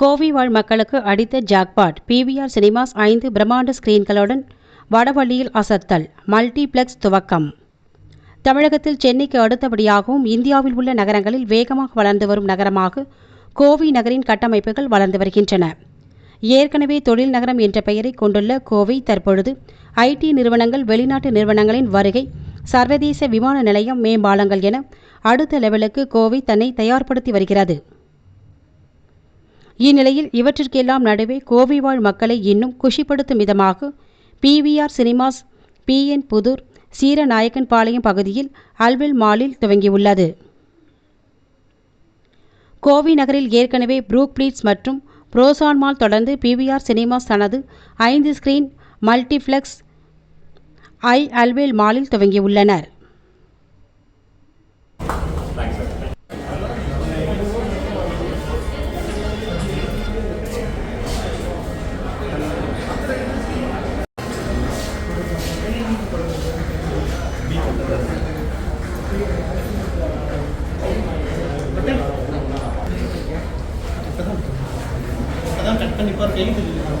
கோவை வாழ் மக்களுக்கு அடித்த ஜாக்பாட். பிவிஆர் சினிமாஸ் ஐந்து பிரம்மாண்ட ஸ்கிரீன்களுடன் வடவள்ளியில் அசத்தல். மல்டிப்ளெக்ஸ் துவக்கம். தமிழகத்தில் சென்னைக்கு அடுத்தபடியாகவும் இந்தியாவில் உள்ள நகரங்களில் வேகமாக வளர்ந்து வரும் நகரமாக கோவை நகரின் கட்டமைப்புகள் வளர்ந்து வருகின்றன. ஏற்கனவே தொழில் நகரம் என்ற பெயரை கொண்டுள்ள கோவை தற்பொழுது ஐடி நிறுவனங்கள் வெளிநாட்டு நிறுவனங்களின் வருகை சர்வதேச விமான நிலையம் மேம்பாலங்கள் என அடுத்த லெவலுக்கு கோவை தன்னை தயார்படுத்தி வருகிறது. இந்நிலையில் இவற்றிற்கெல்லாம் நடுவே கோவை வாழ் மக்களை இன்னும் குஷிப்படுத்தும் விதமாக PVR cinemas PN Pudur Seeranayakkan Palayam பகுதியில் அல்வில் மாலில் துவங்கியுள்ளது. கோவை நகரில் ஏற்கனவே ப்ரூக் பிளீட்ஸ் மற்றும் புரோசான் மால் தொடர்ந்து பிவிஆர் சினிமாஸ் தனது ஐந்து ஸ்கிரீன் மல்டிப்ளெக்ஸ் ஐ அல்வேல் மாலில் துவங்கியுள்ளனர். கண்டிப்பாக கைது பண்ணி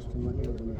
systematic